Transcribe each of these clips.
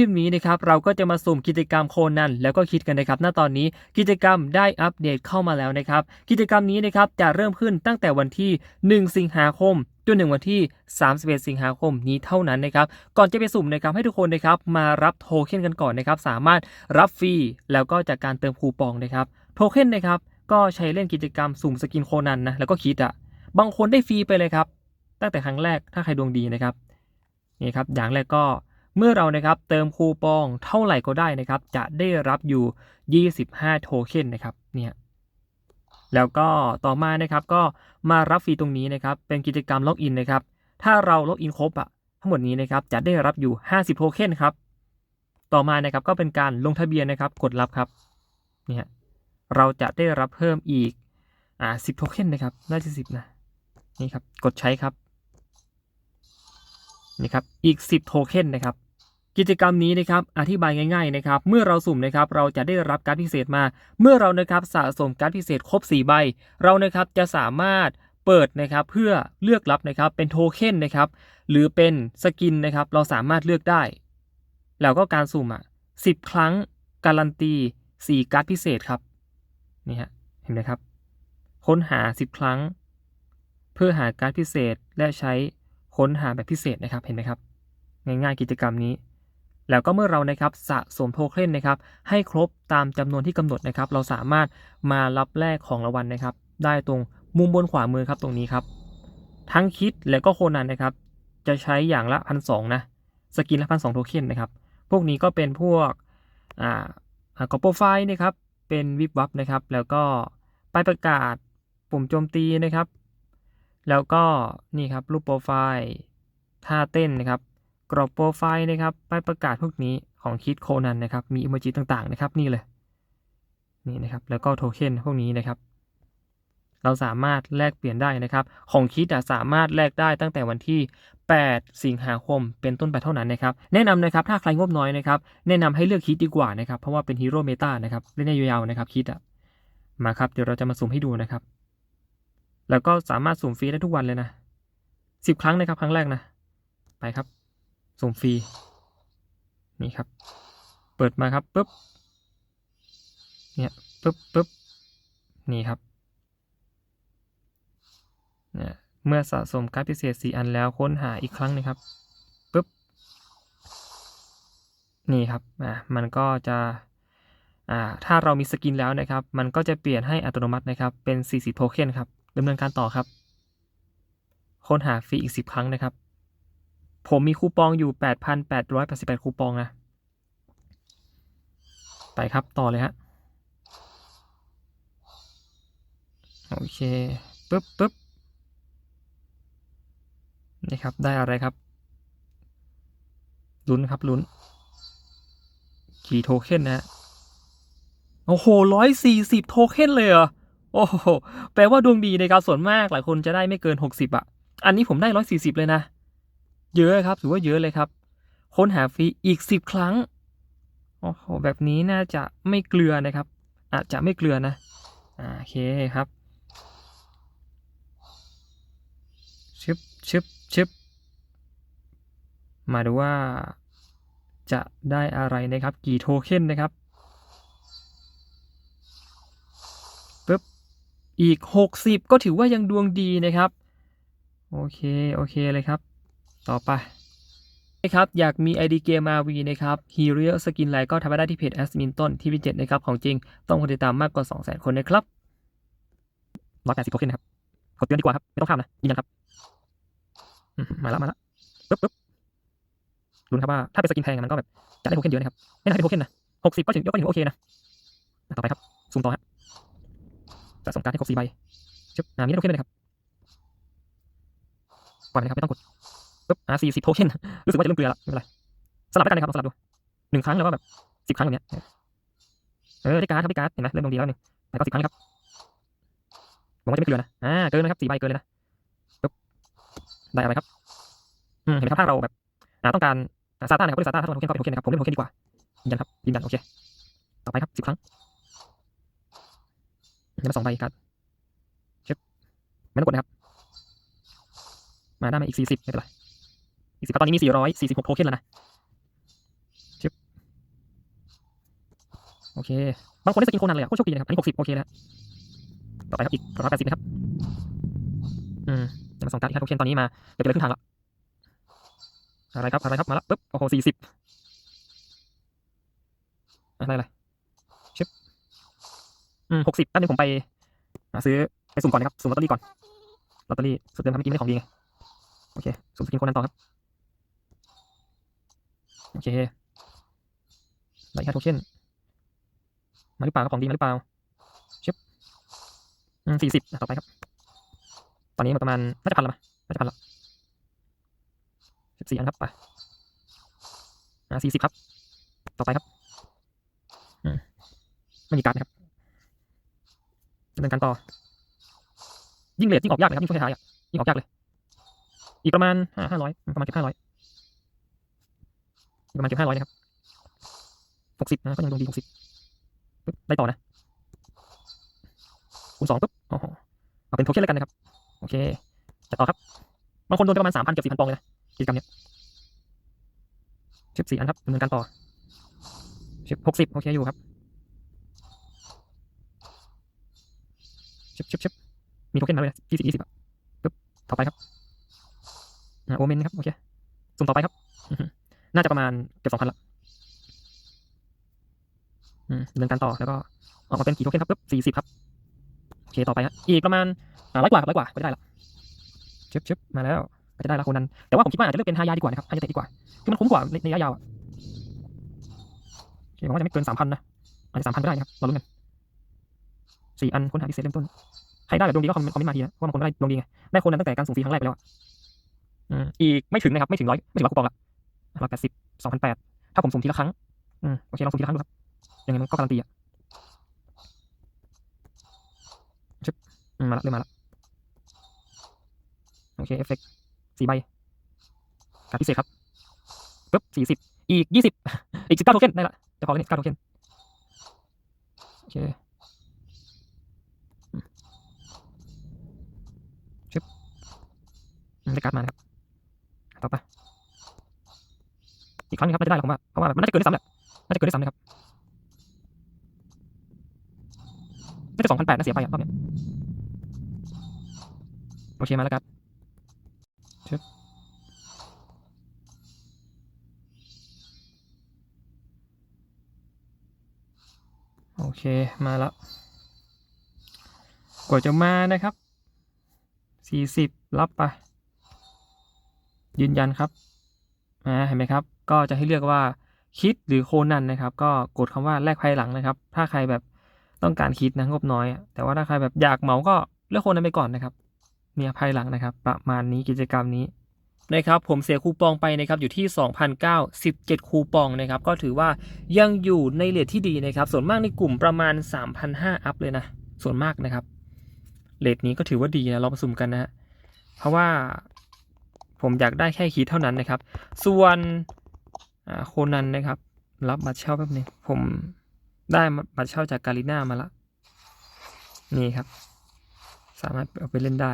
คลิปนี้นะครับเราก็จะมาสุ่มกิจกรรมโคนันแล้วก็คิดกันนะครับ ณ ตอนนี้กิจกรรมได้อัปเดตเข้ามาแล้วนะครับ กิจกรรมนี้นะครับจะเริ่มขึ้นตั้งแต่วันที่ 1 สิงหาคมจนถึงวันที่ 31 สิงหาคมนี้เท่านั้นนะครับ ก่อนจะไปสุ่มนะครับให้ทุกคนนะครับมารับโทเค็นกันก่อนนะครับ สามารถรับฟรีแล้วก็จากการเติมคูปองนะครับ โทเค็นนะครับก็ใช้เล่นกิจกรรมสุ่มสกินโคนันนะแล้วก็คิดอะบางคนได้ฟรีไปเลยครับ ตั้งแต่ครั้งแรกถ้าใครดวงดีนะครับนี่ครับอย่างแรกก็ เมื่อเรานะครับเติมคูปองเท่าไหร่ก็ได้นะครับ จะได้รับอยู่ 25 โทเค็นนะครับเนี่ยแล้วก็ต่อมานะครับก็มารับฟรีตรงนี้นะครับ เป็นกิจกรรมล็อกอินนะครับ ถ้าเราล็อกอินครบอะทั้งหมดนี้นะครับจะได้รับอยู่ 50 โทเค็นครับ ต่อมานะครับก็เป็นการลงทะเบียนนะครับ กดรับครับเนี่ยเราจะได้รับเพิ่มอีกอ่า10โทเค็นนะครับ น่าจะ10นะนี่ครับ กดใช้ครับนี่ครับ อีก10โทเค็นนะครับ กิจกรรมนี้นะครับอธิบายง่ายๆนะครับเมื่อเราสุ่มนะครับเราจะได้รับการดพิเศษมา เมื่อเรานะครับสะสมการดพิเศษครบ 4 ใบ เรานะครับจะสามารถเปิดนะครับเพื่อเลือกรับนะครับเป็นโทเค็นนะครับหรือเป็นสกินนะครับเราสามารถเลือกได้ แล้วก็การสุ่มอะ10ครั้งการันตี 4 การ์ดพิเศษครับนี่ฮะเห็นไหมครับ ค้นหา 10 ครั้ง เพื่อหาการ์ดพิเศษและใช้ค้นหาแบบพิเศษนะครับเห็นไหมครับ ง่ายๆกิจกรรมนี้ แล้วก็เมื่อเรานะครับสะสมโทเค็นนะครับให้ครบตามจำนวนที่กำหนดนะครับ เราสามารถมารับแลกของรางวัลนะครับ ได้ตรงมุมบนขวามือครับตรงนี้ครับ ทั้งคิดและก็โคนันนะครับ จะใช้อย่างละพันสองนะสกินละพันสองโทเค็นนะครับพวกนี้ก็เป็นพวกอ่ากอปโปไฟล์นะครับเป็นวิบวับนะครับ แล้วก็ป้ายประกาศปุ่มโจมตีนะครับ แล้วก็นี่ครับรูปโปรไฟล์ท่าเต้นนะครับ กรอบโปรไฟล์นะครับป้ายประกาศพวกนี้ของคิดโคนันนะครับ มีอิโมจิต่างๆนะครับ นี่เลย นี่นะครับ แล้วก็โทเค็นพวกนี้นะครับ เราสามารถแลกเปลี่ยนได้นะครับ ของคิดสามารถแลกได้ตั้งแต่วันที่ 8 สิงหาคม เป็นต้นไปเท่านั้นนะครับ แนะนำนะครับ ถ้าใครงบน้อยนะครับ แนะนำให้เลือกคิดดีกว่านะครับ เพราะว่าเป็นฮีโร่เมตานะครับ เล่นได้ยาวๆนะครับคิดอะมาครับ เดี๋ยวเราจะมาสุ่มให้ดูนะครับ แล้วก็สามารถสุ่มฟรีได้ทุกวันเลยนะสิบครั้งนะครับ ครั้งแรกนะ ไปครับ สุ่มฟรี นี่ครับ เปิดมาครับปุ๊บ เนี่ยปุ๊บปุ๊บ นี่ครับ เนี่ย เมื่อสะสมการพิเศษ 4 อันแล้วค้นหาอีกครั้งนึงครับปุ๊บ นี่ครับ อ่ามันก็จะ อ่า ถ้าเรามีสกินแล้วนะครับ มันก็จะเปลี่ยนให้อัตโนมัตินะครับ เป็น 40 โทเค็นครับดำเนินการต่อครับ ค้นหาฟรีอีก 10 ครั้งนะครับ ผมมีคูปองอยู่ 8,888 คูปองนะ ไปครับต่อเลยฮะ โอเคปึ๊บปึ๊บนี่ครับ ได้อะไรครับ ลุ้นครับลุ้น กี่โทเค็นนะฮะโอ้โหร้อยสี่สิบโทเค็นเลยเหรอ โอ้โห แปลว่าดวงดีนะครับส่วนมากหลายคนจะได้ไม่เกินหกสิบอะ อันนี้ผมได้ร้อยสี่สิบเลยนะ เยอะครับถือว่าเยอะเลยครับค้นหาฟรีอีกสิบครั้งโอ้โหแบบนี้น่าจะไม่เกลือนะครับ อาจจะไม่เกลือนะโอเคครับชึบชึบชึบมาดูว่าจะได้อะไรนะครับ กี่โทเค็นนะครับปึ๊บอีก 60 ก็ถือว่ายังดวงดีนะครับ โอเค โอเคเลยครับ ต่อไปนะครับอยากมี ID เกม RV นะครับฮีโร่สกินไลก็ทำได้ที่เพจแอสมินต้นที่วิจิตนะครับ ของจริงต้องคนติดตามมากกว่า 200,000 คนนะครับ180โทเค็นนะครับกดเตือนดีกว่าครับ ไม่ต้องข้ามนะยืนยันครับ มาแล้วมาแล้วปึ๊บปึ๊บลุ้นครับว่าถ้าเป็นสกินแพงอะมันก็แบบจะได้โทเค็นเยอะนะครับ ไม่น่าได้โทเค็นนะหกสิบก็ถึงยกก็ถือโอเคนะ ต่อไปครับซูมต่อฮะสะสมการดให้ครบสี่ใบชึบอ่ามีได้โทเค็นไหมครับก่อนเลยครับไม่ต้องกด อ่าสี่สิบโทเค็นรู้สึกว่าจะเริ่มเกลือแล้วไม่เป็นไรสลับแล้วกันนะครับลองสลับดูหนึ่งครั้งแล้วก็แบบสิบครั้งอย่างเนี้ยเออได้การ์ดครับได้การ์ดเห็นไหมเริ่มลงดีแล้วหนึ่งไปก็สิบครั้งครับหวังว่าจะไม่เกลือนะอ่าเกินนะครับสี่ใบเกินเลยนะปึ๊บได้อะไรครับอืมเห็นไหมครับถ้าเราแบบอ่าต้องการซาต้านะครับก็เล่นซาต้าถ้าต้องโทเค็นก็เป็นโทเค็นนะครับผมเล่นโทเค็นดีกว่ายืนยันครับยืนยันโอเคต่อไปครับสิบครั้งยังมาสองใบครับเช็คไม่ต้องกดนะครับมาได้มาอีกสี่สิบไม่เป็นไร อีกสิบตอนนี้มีสี่ร้อยสี่สิบหกโทเค็นแล้วนะชิบโอเค บางคนได้สกินโคนันเลยอะโคตรโชคดีนะครับ อันนี้หกสิบโอเคแล้ว ต่อไปครับ อีกร้อยแปดสิบนะครับ อืมจะมาส่งการ์ดอีกครับโอเคตอนนี้มาเดี๋ยวไปเลยครึ่งทางละอะไรครับ อะไรครับ มาแล้วปุ๊บ โอ้โหสี่สิบอะไรอะไรชิปอืมหกสิบแป๊บนึงผมไปซื้อไปสุ่มก่อนนะครับ สุ่มลอตเตอรี่ก่อนลอตเตอรี่สุดเดิมทำเมื่อกี้ไม่ได้ของดีไง โอเค สุ่มสกินโคนันต่อครับ โอเคไลท์แคทโทเค็นมาหรือเปล่าครับของดีมาหรือเปล่าชิปอืมสี่สิบต่อไปครับ ตอนนี้มันประมาณน่าจะพันละมั้ยน่าจะพันละสิบสี่อันครับไปอ่าสี่สิบครับ ต่อไปครับอืมไม่มีการนะครับดำเนินการต่อ ยิ่งเลทยิ่งออกยากเลยครับยิ่งช่วงท้ายอะยิ่งออกยากเลย อีกประมาณห้าห้าร้อยประมาณเก็บห้าร้อย ประมาณเก็บห้าร้อยนะครับหกสิบนะก็ยังดวงดีหกสิบได้ต่อนะคูณสองปุ๊บโอ้โหเอาเป็นโทเค็นแล้วกันนะครับ โอเคจะต่อครับบางคนโดนไปประมาณสามพันเกือบสี่พันปองเลยนะกิจกรรมเนี้ยชิบสี่อันครับดำเนินการต่อชิบหกสิบโอเคอยู่ครับชิบชิบชิบมีโทเค็นมาเลยยี่สิบยี่สิบปึ๊บต่อไปครับอ่าโอเมนครับ โอเคสุ่มต่อไปครับ น่าจะประมาณเกือบสองพันละอืมดำเนินการต่อแล้วก็ออกมาเป็นกี่โทเค็นครับปึ๊บสี่สิบครับ โอเคต่อไปฮะอีกประมาณอ่าร้อยกว่าร้อยกว่าก็ได้ละชึบชึบมาแล้วก็จะได้ละคนนั้น แต่ว่าผมคิดว่าอาจจะเลือกเป็นฮายาดีกว่านะครับฮายาเตะดีกว่าคือมันคุ้มกว่าในระยะยาวอะโอเคผมว่าจะไม่เกินสามพันนะอาจจะสามพันก็ได้นะครับเราลุ้นกันสี่อันค้นหาพิเศษเริ่มต้นใครได้แบบดวงดีก็คอมเมนต์คอมเมนต์มาทีนะเพราะว่าบางคนได้ดวงดีไงได้คนนั้นตั้งแต่การส่งฟรีครั้งแรกไปแล้วอะอืมอีกไม่ถึงนะครับไม่ถึงร้อยไม่ถึงร้อยคูปองละ ร้อยแปดสิบสองพันแปดถ้าผมสุ่มทีละครั้ง อืมโอเคลองสุ่มทีละครั้งดูครับ ยังไงมันก็การันตีอะชึบมมาละเริ่มมาละโอเคเอฟเฟกสี่ใบการพิเศษครับปึ๊บสี่สิบอีกยี่สิบอีกสิบเก้าโทเค็นได้ละจะพอแล้วนี่เก้าโทเค็นโอเคอืมชึบได้การ์ดมานะครับ ต่อไป อีกครั้งนึงครับน่าจะได้แหละผมว่าเพราะว่ามันน่าจะเกินได้ซ้ำแหละน่าจะเกินได้ซ้ำเลยครับน่าจะสองพันแปดนะเสียไปอะรอบเนี้ยโอเคมาแล้วครับโอเคมาแล้วกว่าจะมานะครับสี่สิบรับไป ยืนยันครับ อ่าเห็นไหมครับ ก็จะให้เลือกว่าคิดหรือโคนันนะครับ ก็กดคำว่าแลกภายหลังนะครับ ถ้าใครแบบต้องการคิดนะงบน้อย แต่ว่าถ้าใครแบบอยากเหมาก็เลือกโคนันไปก่อนนะครับเนี่ยภายหลังนะครับ ประมาณนี้กิจกรรมนี้นะครับผมเสียคูปองไปนะครับอยู่ที่ 2,009 17 คูปองนะครับก็ถือว่ายังอยู่ในเลทที่ดีนะครับ ส่วนมากในกลุ่มประมาณ 3,500 อัพเลยนะ ส่วนมากนะครับเลทนี้ก็ถือว่าดีนะเราผสมกันนะ เพราะว่า ผมอยากได้แค่คีเท่านั้นนะครับ ส่วนโคนันนะครับ รับบัตรเช่าแป๊บนึงผมได้บัตรเช่าจากกาลิน่ามาละนี่ครับ สามารถเอาไปเล่นได้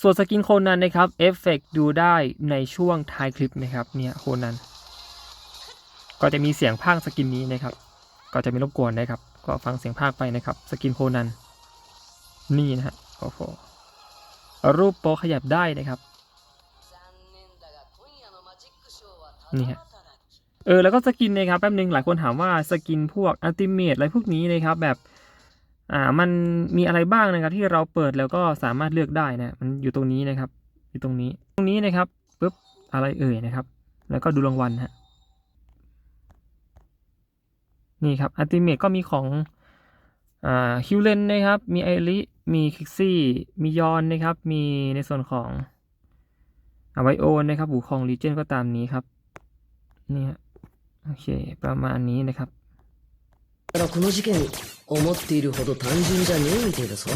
ส่วนสกินโคนันนะครับเอฟเฟกดูได้ในช่วงท้ายคลิปนะครับเนี่ยโคนันก็จะมีเสียงพากสกินนี้นะครับ ก็จะไม่รบกวนนะครับ ก็ฟังเสียงพากไปนะครับ สกินโคนันนี่นะฮะโอ้โหรูปโปขยับได้นะครับ นี่ฮะเออแล้วก็สกินนะครับแป๊บนึงหลายคนถามว่าสกินพวกอัลติเมทอะไรพวกนี้นะครับแบบอ่ามันมีอะไรบ้างนะครับ ที่เราเปิดแล้วก็สามารถเลือกได้นะมันอยู่ตรงนี้นะครับ อยู่ตรงนี้ตรงนี้นะครับปุ๊บอะไรเอ่ยนะครับ แล้วก็ดูรางวัลฮะนี่ครับอัลติเมทก็มีของอ่าฮิวเลนนะครับ มีไอริมีคิกซี่ มียอนนะครับ มีในส่วนของอไวโอนนะครับบูของลีเจนก็ตามนี้ครับ นี่ฮะโอเค ประมาณนี้นะครับ だからこの事件思っているほど単純じゃねえみてえだぞ